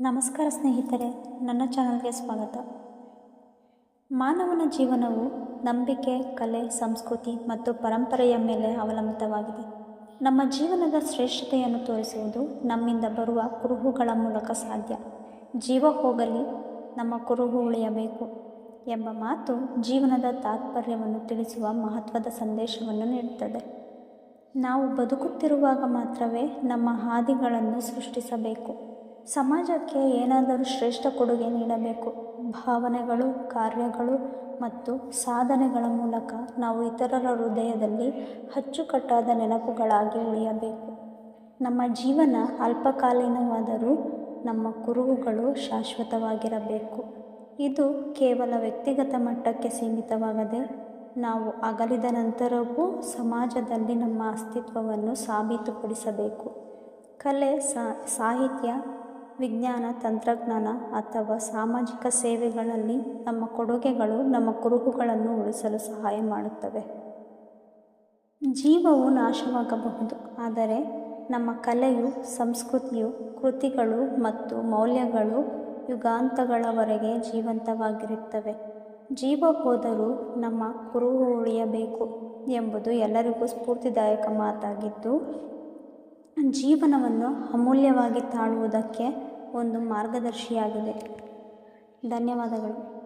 ನಮಸ್ಕಾರ ಸ್ನೇಹಿತರೆ, ನನ್ನ ಚಾನಲ್ಗೆ ಸ್ವಾಗತ. ಮಾನವನ ಜೀವನವು ನಂಬಿಕೆ, ಕಲೆ, ಸಂಸ್ಕೃತಿ ಮತ್ತು ಪರಂಪರೆಯ ಮೇಲೆ ಅವಲಂಬಿತವಾಗಿದೆ. ನಮ್ಮ ಜೀವನದ ಶ್ರೇಷ್ಠತೆಯನ್ನು ತೋರಿಸುವುದು ನಮ್ಮಿಂದ ಬರುವ ಕುರುಹುಗಳ ಮೂಲಕ ಸಾಧ್ಯ. ಜೀವ ಹೋಗಲಿ, ನಮ್ಮ ಕುರುಹು ಉಳಿಯಬೇಕು ಎಂಬ ಮಾತು ಜೀವನದ ತಾತ್ಪರ್ಯವನ್ನು ತಿಳಿಸುವ ಮಹತ್ವದ ಸಂದೇಶವನ್ನು ನೀಡುತ್ತದೆ. ನಾವು ಬದುಕುತ್ತಿರುವಾಗ ಮಾತ್ರವೇ ನಮ್ಮ ಹಾದಿಗಳನ್ನು ಸೃಷ್ಟಿಸಬೇಕು. ಸಮಾಜಕ್ಕೆ ಏನಾದರೂ ಶ್ರೇಷ್ಠ ಕೊಡುಗೆ ನೀಡಬೇಕು. ಭಾವನೆಗಳು, ಕಾರ್ಯಗಳು ಮತ್ತು ಸಾಧನೆಗಳ ಮೂಲಕ ನಾವು ಇತರರ ಹೃದಯದಲ್ಲಿ ಅಚ್ಚುಕಟ್ಟಾದ ನೆನಪುಗಳಾಗಿ ಉಳಿಯಬೇಕು. ನಮ್ಮ ಜೀವನ ಅಲ್ಪಕಾಲೀನವಾದರೂ ನಮ್ಮ ಕುರುಹುಗಳು ಶಾಶ್ವತವಾಗಿರಬೇಕು. ಇದು ಕೇವಲ ವ್ಯಕ್ತಿಗತ ಮಟ್ಟಕ್ಕೆ ಸೀಮಿತವಾಗದೆ ನಾವು ಅಗಲಿದ ನಂತರವೂ ಸಮಾಜದಲ್ಲಿ ನಮ್ಮ ಅಸ್ತಿತ್ವವನ್ನು ಸಾಬೀತುಪಡಿಸಬೇಕು. ಕಲೆ ಸಾಹಿತ್ಯ ವಿಜ್ಞಾನ, ತಂತ್ರಜ್ಞಾನ ಅಥವಾ ಸಾಮಾಜಿಕ ಸೇವೆಗಳಲ್ಲಿ ನಮ್ಮ ಕೊಡುಗೆಗಳು, ನಮ್ಮ ಕುರುಹುಗಳನ್ನು ಉಳಿಸಲು ಸಹಾಯ ಮಾಡುತ್ತವೆ. ಜೀವವು ನಾಶವಾಗಬಹುದು, ಆದರೆ ನಮ್ಮ ಕಲೆಯು, ಸಂಸ್ಕೃತಿಯು, ಕೃತಿಗಳು ಮತ್ತು ಮೌಲ್ಯಗಳು ಯುಗಾಂತಗಳವರೆಗೆ ಜೀವಂತವಾಗಿರುತ್ತವೆ. ಜೀವ ಹೋದರೂ ನಮ್ಮ ಕುರುಹು ಉಳಿಯಬೇಕು ಎಂಬುದು ಎಲ್ಲರಿಗೂ ಸ್ಫೂರ್ತಿದಾಯಕ ಮಾತಾಗಿದ್ದು ಜೀವನವನ್ನು ಅಮೂಲ್ಯವಾಗಿ ತಾಳುವುದಕ್ಕೆ ಒಂದು ಮಾರ್ಗದರ್ಶಿಯಾಗಿದೆ. ಧನ್ಯವಾದಗಳು.